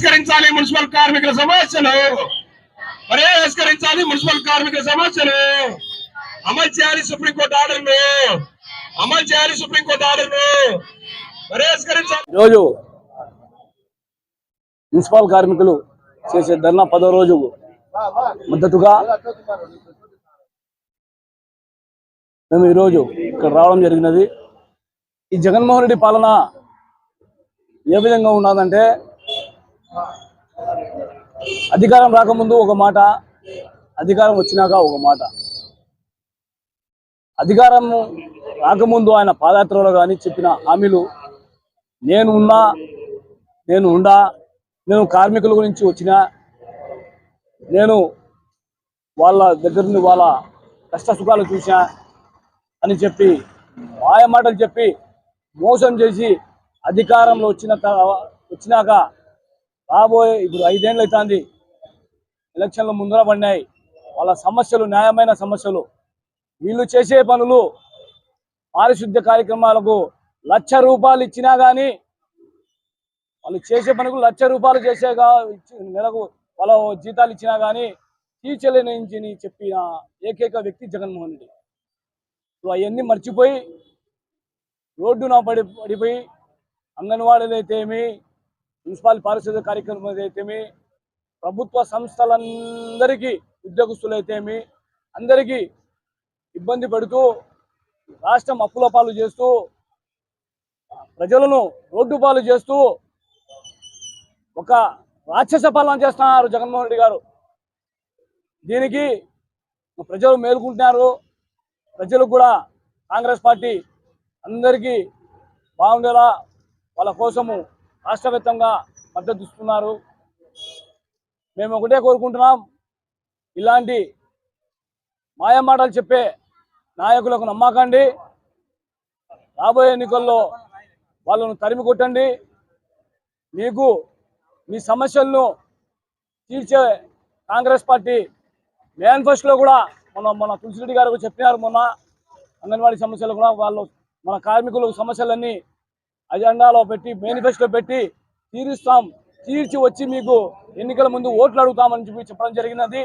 పరిష్కరించాలి మున్సిపల్ కార్మికుల సమస్యలు. పరిష్కరించాలి మున్సిపల్ కార్మికుల సమస్యలు? అమలు చేయాలి సుప్రీంకోర్టు ఆర్డర్ను. అమలు చేయాలి సుప్రీంకోర్టు ఆర్డర్ను. పరిష్కరించాలి రోజు మున్సిపల్ కార్మికులు చేసే ధర్నా పదో రోజు మద్దతుగా మేము ఈరోజు ఇక్కడ రావడం జరిగినది. ఈ జగన్మోహన్ రెడ్డి పాలన ఏ విధంగా ఉన్నదంటే అధికారం రాకముందు ఒక మాట అధికారం వచ్చినాక ఒక మాట. అధికారం రాకముందు ఆయన పాదయాత్రలో కానీ చెప్పిన హామీలు నేను ఉన్నా నేను ఉండా నేను కార్మికుల గురించి వచ్చిన నేను వాళ్ళ దగ్గర నుండి వాళ్ళ కష్ట సుఖాలు చూసా అని చెప్పి మాయ మాటలు చెప్పి మోసం చేసి అధికారంలో వచ్చిన వచ్చినాక రాబోయే ఇప్పుడు ఐదేళ్ళు అవుతుంది. ఎలక్షన్లు ముందర పడినాయి. వాళ్ళ సమస్యలు న్యాయమైన సమస్యలు. వీళ్ళు చేసే పనులు పారిశుద్ధ్య కార్యక్రమాలకు లక్ష రూపాయలు ఇచ్చినా కానీ వాళ్ళు చేసే పనులకు లక్ష రూపాయలు చేసేగా నెలకు వాళ్ళ జీతాలు ఇచ్చినా కానీ తీర్చలేని చెప్పిన ఏకైక వ్యక్తి జగన్మోహన్ రెడ్డి. ఇప్పుడు అవన్నీ మర్చిపోయి రోడ్డున పడి పడిపోయి అంగన్వాడీలు అయితేమి మున్సిపల్ పారిశుద్ధ్య కార్యక్రమం అయితేమి ప్రభుత్వ సంస్థలందరికీ ఉద్యోగస్తులు అయితేమి అందరికీ ఇబ్బంది పెడుతూ రాష్ట్రం అప్పుల పాలు చేస్తూ ప్రజలను రోడ్డు పాలు చేస్తూ ఒక రాక్షస పాలన చేస్తున్నారు జగన్మోహన్ రెడ్డి గారు. దీనికి ప్రజలు మేలుకుంటున్నారు. ప్రజలకు కూడా కాంగ్రెస్ పార్టీ అందరికీ బాగుండేలా వాళ్ళ కోసము రాష్ట్రవ్యాప్తంగా మద్దతు ఇస్తున్నారు. మేము ఒకటే కోరుకుంటున్నాం ఇలాంటి మాయమాటలు చెప్పే నాయకులకు నమ్మకండి. రాబోయే ఎన్నికల్లో వాళ్ళను తరిమి కొట్టండి. మీకు మీ సమస్యలను తీర్చే కాంగ్రెస్ పార్టీ మేనిఫెస్టోలో కూడా మొన్న మన తులసిరెడ్డి గారు చెప్పినారు మొన్న. అంగన్వాడీ సమస్యలు కూడా వాళ్ళు మన కార్మికుల సమస్యలన్నీ అజెండాలో పెట్టి మేనిఫెస్టో పెట్టి తీరుస్తాం. తీర్చి వచ్చి మీకు ఎన్నికల ముందు ఓట్లు అడుగుతామని చెప్పి చెప్పడం జరిగినది.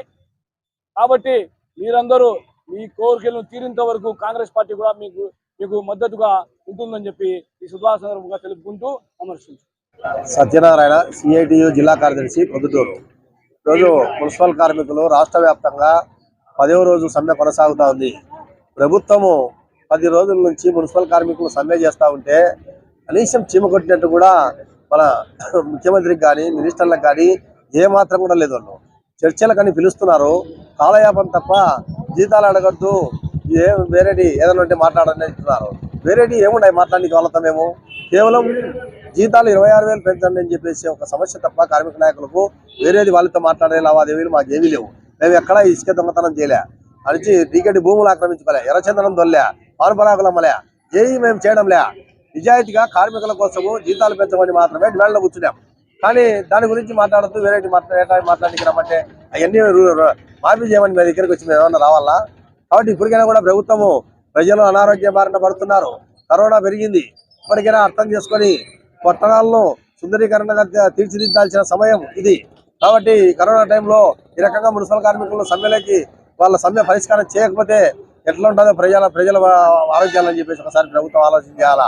కాబట్టి మీరందరూ మీ కోరికలను తీరేంత వరకు కాంగ్రెస్ పార్టీ కూడా మీకు మీకు మద్దతుగా ఉంటుందని చెప్పి ఈ సుభాష్ సందర్భంగా తెలుపుకుంటూ విమర్శించు సత్యనారాయణ సిఐటియు జిల్లా కార్యదర్శి పొద్దుటూరు. ఈరోజు మున్సిపల్ కార్మికులు రాష్ట్ర వ్యాప్తంగా పదవ రోజు సమ్మె కొనసాగుతూ ఉంది. ప్రభుత్వము పది రోజుల నుంచి మున్సిపల్ కార్మికులు సమ్మె చేస్తూ ఉంటే కనీసం చీమ కొట్టినట్టు కూడా మన ముఖ్యమంత్రికి కానీ మినిస్టర్లకు కానీ ఏమాత్రం కూడా లేదు వాళ్ళు. కానీ పిలుస్తున్నారు. కాలయాపం తప్ప జీతాలు అడగద్దు ఏ వేరేటి ఏదైనా ఉంటే మాట్లాడని చెప్తున్నారు. వేరేటి ఏమున్నాయి మాట్లాడానికి వాళ్ళతో మేము? కేవలం జీతాలు ఇరవై ఆరు వేలు పెంచండి అని చెప్పేసి ఒక సమస్య తప్ప కార్మిక నాయకులకు వేరేది వాళ్ళతో మాట్లాడే లావాదేవీలు మాకు ఏమీ లేవు. మేము ఎక్కడా ఇసుక దొంగతనం చేయలే. అడిచి టీకెట్ భూములు ఆక్రమించుకోలే. ఎర్రచందనం దొల్లే. పానుపరాకులు అమ్మలే ఏవి మేము చేయడంలే. నిజాయితీగా కార్మికుల కోసము జీతాలు పెంచమని మాత్రమే డిమాండ్లో కూర్చున్నాం. కానీ దాని గురించి మాట్లాడుతూ వేరే మాట్లాడే మాట్లాడికి రమ్మంటే అవన్నీ మార్పు చేయమని మీ దగ్గరికి వచ్చి మేము ఏమన్నా రావాలా? కాబట్టి ఇప్పటికైనా కూడా ప్రభుత్వము ప్రజలు అనారోగ్య బారిన పడుతున్నారు. కరోనా పెరిగింది. ఇప్పటికైనా అర్థం చేసుకొని పట్టణాలను సుందరీకరణగా తీర్చిదిద్దాల్సిన సమయం ఇది. కాబట్టి కరోనా టైంలో ఈ రకంగా మున్సిపల్ కార్మికులు సమ్మెలకి వాళ్ళ సమ్మె పరిష్కారం చేయకపోతే ఎట్లా ఉంటుందో ప్రజల ప్రజల ఆరోగ్యాలని చెప్పేసి ఒకసారి ప్రభుత్వం ఆలోచించాలా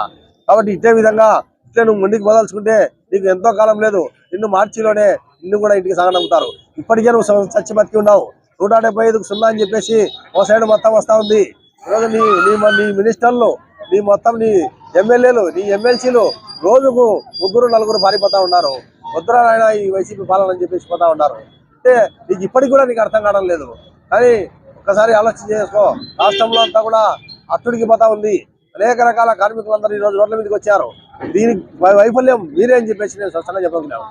కాబట్టి ఇదే విధంగా ఇట్లా నువ్వు ముందుకు బదలుచుకుంటే నీకు ఎంతో కాలం లేదు. నిన్ను మార్చిలోనే నిన్ను కూడా ఇంటికి సాగనమ్ముతారు ఇప్పటికే నువ్వు చచ్చి బతికి ఉన్నావు. నూట డెబ్బై ఐదుకు సున్నా అని చెప్పేసి ఓ సైడ్ మొత్తం వస్తా ఉంది. ఈరోజు నీ నీ మ- నీ మినిస్టర్లు నీ మొత్తం నీ ఎమ్మెల్యేలు నీ ఎమ్మెల్సీలు రోజుకు ముగ్గురు నలుగురు పారిపోతా ఉన్నారు. వద్దురా నాయన ఈ వైసీపీ పాలన అని చెప్పేసి పోతా ఉన్నారు. అంటే నీకు ఇప్పటికి కూడా నీకు అర్థం కావడం లేదు. కానీ ఒక్కసారి ఆలోచన చేసుకో. రాష్ట్రంలో అంతా కూడా అట్టుడికి పోతా ఉంది. అనేక రకాల కార్మికులందరూ ఈ రోజు రోడ్ల మీదకి వచ్చారు. దీనికి వైఫల్యం మీరే అని చెప్పేసి నేను స్వచ్ఛంగా చెప్పగలను